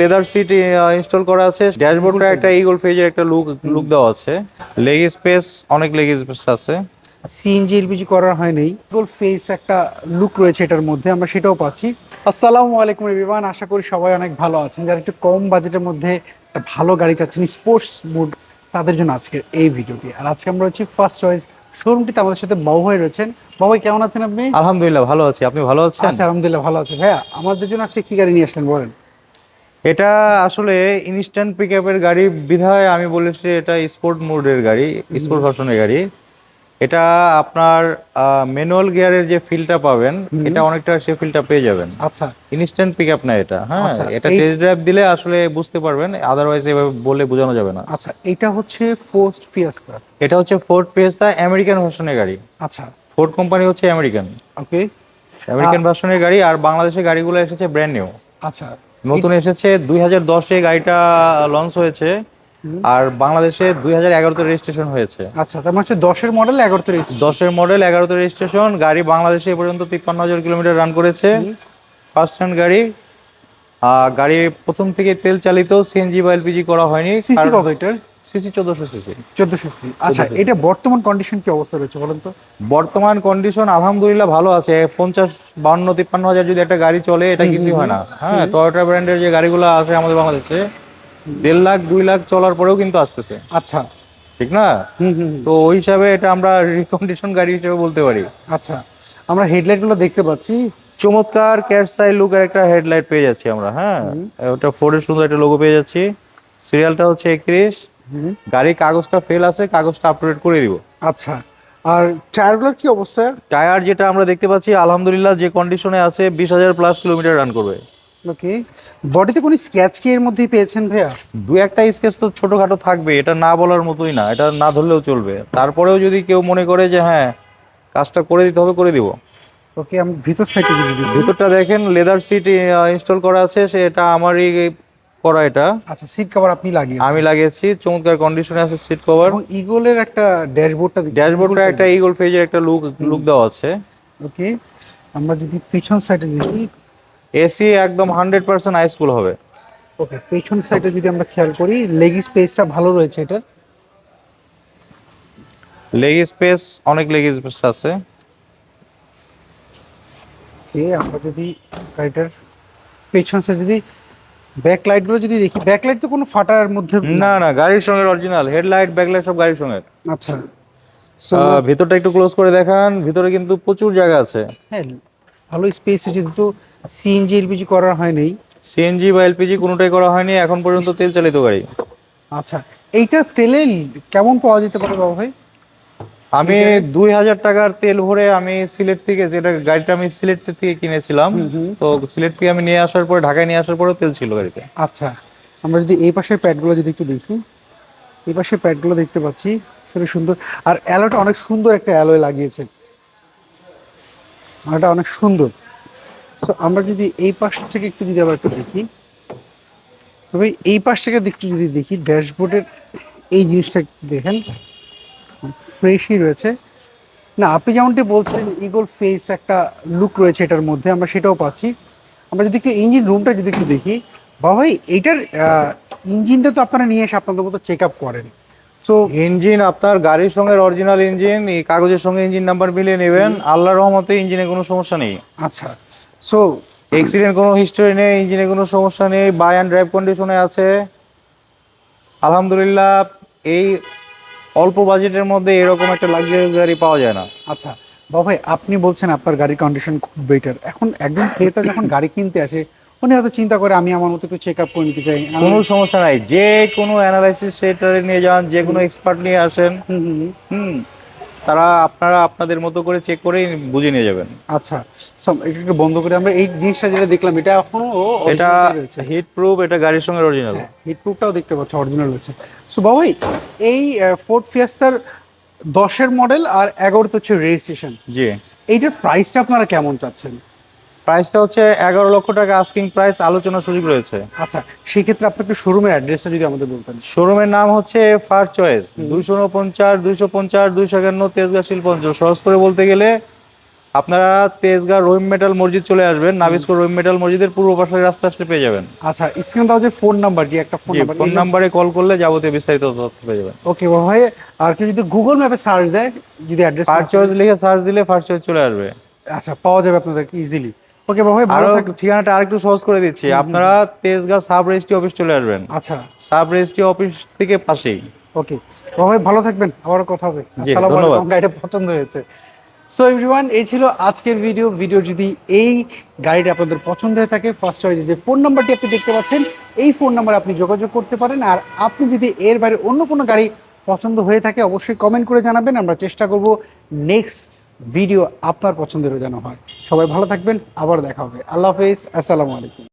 Leather seat install করা আছে। ড্যাশবোর্ডটা একটা ইগল ফেজের একটা লুক লুক দেওয়া আছে। লেগ স্পেস অনেক লেগ স্পেস আছে। সিএনজি এলপিজি করা হয়নি গোল ফেস একটা লুক রয়েছে এটার মধ্যে আমরা সেটাও পাচ্ছি। আসসালামু আলাইকুম এভিওয়ান আশা করি সবাই অনেক ভালো আছেন। যারা একটু কম বাজেটের মধ্যে একটা ভালো গাড়ি চাচ্ছেন স্পোর্টস মুড তাদের জন্য আজকে এই ভিডিওটি। আর আজকে আমরা রয়েছি ফার্স্ট চয়েস শোরুমটিতে আমাদের সাথে বাবু ভাই রয়েছেন। বাবু কেমন আছেন আপনি? আলহামদুলিল্লাহ ভালো আছি। আপনি ভালো আছেন? আচ্ছা আলহামদুলিল্লাহ ভালো আছে। ভাইয়া আমাদের জন্য আজকে কি গাড়ি নিয়ে আসলেন বলেন? এটা আসলে ইনস্ট্যান্ট পিক আপের গাড়ি বিধায় আমি বলেছি এটা স্পোর্ট মোডের গাড়ি স্পোর্ট ভার্সনের গাড়ি। এটা আপনার ম্যানুয়াল গিয়ারের যে ফিলটা পাবেন এটা অনেকটা সে ফিলটা পেয়ে যাবেন। আচ্ছা। ইনস্ট্যান্ট পিক আপ না এটা হ্যাঁ? আচ্ছা, এটা টেস্ট ড্রাইভ দিলে আসলে বুঝতে পারবেন আদারওয়াইজ এভাবে বলে বোঝানো যাবে না। আচ্ছা এটা হচ্ছে ফোর্স ফিয়াস্তা এটা হচ্ছে ফোর্ড ফিয়েস্তা আমেরিকান ভার্সনের গাড়ি। আচ্ছা। ফোর্ড কোম্পানি হচ্ছে আমেরিকান ওকে আমেরিকান ভার্সনের গাড়ি আর বাংলাদেশের গাড়িগুলো এসেছে ব্র্যান্ড নিউ আচ্ছা। নতুন এসেছে দুই হাজার দশে গাড়িটা লঞ্চ হয়েছে আর বাংলাদেশে দুই হাজার এগারোতে রেজিস্ট্রেশন হয়েছে। আচ্ছা তার মানে হচ্ছে দশের মডেল এগারোতে দশের মডেল এগারোতে রেজিস্ট্রেশন গাড়ি বাংলাদেশে এ পর্যন্ত তিপ্পান্ন হাজার কিলোমিটার রান করেছে। ফার্স্ট হ্যান্ড গাড়ি। গাড়ি প্রথম থেকে তেল চালিত সিএনজি বা এলপিজি করা হয়নি। সিসি কত এটার? সিসি চোদ্দশো সিসি। চোদ্দশো সিসি। আচ্ছা এটা বর্তমান কন্ডিশন কি অবস্থা রয়েছে বলেন তো? বর্তমান কন্ডিশন আলহামদুলিল্লাহ ভালো আছে। পঞ্চাশ বান্ন তিপ্পান্ন হাজার যদি একটা গাড়ি চলে এটা কিছুই হয় না। হ্যাঁ টয়োটা ব্র্যান্ডের যে গাড়িগুলো আছে আমাদের বাংলাদেশে দেড় লাখ দুই লাখ চলার পরেও কিন্তু আসতেছে। আচ্ছা। ঠিক না? হুম হুম তো ওই হিসাবে এটা আমরা রিকন্ডিশন গাড়ি হিসেবে বলতে পারি। আচ্ছা আমরা হেডলাইটগুলো দেখতে পাচ্ছি। চমৎকার ক্যাটসাই লুকের একটা হেডলাইট পেয়ে যাচ্ছি আমরা হ্যাঁ। ওটা ফোর্ডের সুন্দর একটা লোগো পেয়ে যাচ্ছি। সিরিয়ালটা হচ্ছে একত্রিশ। গাড়ির কাগজটা ফেল আছে কাগজটা আপডেট করে দিব। আচ্ছা আর টায়ারগুলোর কি অবস্থা? টায়ার যেটা আমরা দেখতে পাচ্ছি আলহামদুলিল্লাহ যে কন্ডিশনে আছে বিশ হাজার প্লাস কিলোমিটার রান করবে। ওকে বডিতে কোনো স্ক্যাচ কি এর মধ্যেই পেয়েছেন ভাইয়া? দু একটা স্কেচ তো ছোটখাটো থাকবে এটা না বলার মতোই না এটা না ধরলেও চলবে। তারপরেও যদি কেউ মনে করে যে হ্যাঁ কাজটা করে দিতে হবে করে দিব। ওকে আমি ভিতর সাইডে ভিতরটা দেখেন লেদার সিট ইনস্টল করা আছে সেটা আমারই করা এটা। আচ্ছা সিট কভার আপনি লাগিয়েছেন। আমি লাগিয়েছি চমৎকার কন্ডিশনে আছে সিট কভার ইগলের একটা ড্যাশবোর্ডটা ড্যাশবোর্ডটা একটা ইগল ফেজের একটা লুক লুক দেওয়া আছে। ওকে আমরা যদি পিছন সাইডে দেখি। এসি একদম হান্ড্রেড পার্সেন্ট হাইস্কুল হবে। ওকে পেছন সাইডে যদি আমরা খেয়াল করি লেগ স্পেসটা ভালো রয়েছে এটা। লেগ স্পেস অনেক লেগ স্পেস আছে। ওকে আমরা যদি গাড়িটার পেছন সাইডে যদি ব্যাক লাইটগুলো যদি দেখি ব্যাক লাইট তো কোনো ফাটার মধ্যে না। না গাড়ির সঙ্গে অরিজিনাল হেডলাইট ব্যাকলাইট সব গাড়ির সঙ্গে। আচ্ছা। ভিতরটা একটু ক্লোজ করে দেখান। ভিতরে কিন্তু প্রচুর জায়গা আছে। হ্যাঁ ভালো স্পেস যেহেতু সিএনজি এলপিজি করা হয়নি সিএনজি বা এলপিজি কোনোটাই করা হয়নি এখন পর্যন্ত তেল চালিত গাড়ি। আচ্ছা এইটা তেলে কেমন পাওয়া যেতে পারে বাবা ভাই? আমি দুই হাজার টাকার তেল ভরে আমি সিলেট থেকে যেটা গাড়িটা আমি সিলেট থেকে কিনেছিলাম তো সিলেট থেকে আমি নিয়ে আসার পরে ঢাকায় নিয়ে আসার পরেও তেল ছিল গাড়িতে। আচ্ছা আমরা যদি এই পাশের প্যাডগুলো যদি একটু দেখি এই পাশের প্যাডগুলো দেখতে পাচ্ছি খুবই সুন্দর। আর অ্যালোটা অনেক সুন্দর একটা অ্যালোয় লাগিয়েছে। এটা অনেক সুন্দর। সো আমরা যদি এই পাশ থেকে একটু যদি আবার একটু দেখি তবে এই পাশ থেকে একটু যদি দেখি ড্যাশবোর্ডের এই জিনিসটা একটু দেখেন ফ্রেশই রয়েছে। না আপনি যেমনটি বলছিলেন ইগল ফেস একটা লুক রয়েছে এটার মধ্যে আমরা সেটাও পাচ্ছি। আমরা যদি একটু ইঞ্জিন রুমটা যদি একটু দেখি বাবা ভাই এইটার ইঞ্জিনটা তো আপনারা নিয়ে এসে আপনাদের মতো চেক আপ করেন। সো ইঞ্জিন আপনার গাড়ির সঙ্গে অরিজিনাল ইঞ্জিন এই কাগজের সঙ্গে ইঞ্জিন নাম্বার মিলিয়ে নেবেন। আল্লাহর রহমতে ইঞ্জিনে কোনো সমস্যা নেই। আচ্ছা সো অ্যাক্সিডেন্ট কোনো হিস্টোরি নেই ইঞ্জিনে কোনো সমস্যা নেই বাই অ্যান্ড ড্রাইভ কন্ডিশনে আছে। আলহামদুলিল্লাহ এই অল্প বাজেটের মধ্যে এরকম একটা লাক্সারি গাড়ি পাওয়া যায় না। আচ্ছা বাবা ভাই আপনি বলছেন আপনার গাড়ির কন্ডিশন খুব বেটার এখন একজন ক্রেতা যখন গাড়ি কিনতে আসে উনি হয়তো চিন্তা করে আমি আমার মতো একটু চেক আপ করে নিতে চাই। কোনো সমস্যা নাই। যে কোনো অ্যানালাইসিস সেটারে নিয়ে যান যে কোনো এক্সপার্ট নিয়ে আসেন। হুম। তারা আপনারা আপনাদের মতো করে চেক করে বুঝে নিয়ে যাবেন। আচ্ছা একটু বন্ধ করে আমরা এই জিনিসটা যেটা দেখলাম এটা এখনও এটা হিট প্রুফ এটা গাড়ির সঙ্গে অরিজিনাল হিট প্রুফটাও দেখতে পাচ্ছ অরিজিনাল রয়েছে। সো বাবাই এই ফোর্ড ফিয়াস্তার দশের মডেল আর এগারো তো হচ্ছে রেজিস্ট্রেশন জি। এইটার প্রাইসটা আপনারা কেমন চাচ্ছেন? প্রাইসটা হচ্ছে এগারো লক্ষ টাকা আস্কিং প্রাইস আলোচনার সুযোগ রয়েছে। আচ্ছা সেই ক্ষেত্রে আপনি একটু শোরুমের অ্যাড্রেসটা যদি আমাদের বলতেন। শোরুমের নাম হচ্ছে ফার চয়েস দুইশো উনপঞ্চাশ দুইশো পঞ্চাশ দুইশো একান্ন তেজগাঁ শিল্প অঞ্চল। সহজ করে বলতে গেলে আপনারা তেজগাঁ রহিম মেটাল মসজিদ চলে আসবেন নাবিস্কো রহিম মেটাল মসজিদের পূর্ব পাশের রাস্তা আসলে পেয়ে যাবেন। আচ্ছা স্ক্রিনে দাও যে ফোন নাম্বার যে একটা ফোন নাম্বার ফোন নাম্বারে কল করলে যাবতীয় বিস্তারিত তথ্য পেয়ে যাবেন। ওকে ভাই আর কেউ যদি গুগল ম্যাপে সার্চ দেয় যদি অ্যাড্রেস চয়েস লিখে সার্চ দিলে ফার্স্ট চয়েস চলে আসবে। আচ্ছা পাওয়া যাবে আপনাদেরকে ইজিলি ওকে ভাই ভালো আরও ঠিকানাটা আরেকটু সহজ করে দিচ্ছি। আপনারা তেজগাঁ সাব রেজিস্ট্রি অফিস চলে আসবেন। আচ্ছা। সাব রেজিস্ট্রি অফিস থেকে পাশেই। ওকে। ভাই ভালো থাকবেন। আবারও কথা হবে। আসসালামু আলাইকুম। গাড়িটা পছন্দ হয়েছে। সো এভরিওয়ান এই ছিল আজকের ভিডিও ভিডিও যদি এই গাড়িটা আপনাদের পছন্দ হয়ে থাকে ফার্স্ট চয়েসে যে ফোন নাম্বারটি আপনি দেখতে পাচ্ছেন এই ফোন নাম্বারে আপনি যোগাযোগ করতে পারেন। আর আপনি যদি এর বাইরে অন্য কোনো গাড়ি পছন্দ হয়ে থাকে অবশ্যই কমেন্ট করে জানাবেন। আমরা চেষ্টা করব নেক্সট ভিডিও আপনার পছন্দের যেন হয়। সবাই ভালো থাকবেন, আবার দেখা হবে। আল্লাহ হাফেজ, আসসালামু আলাইকুম।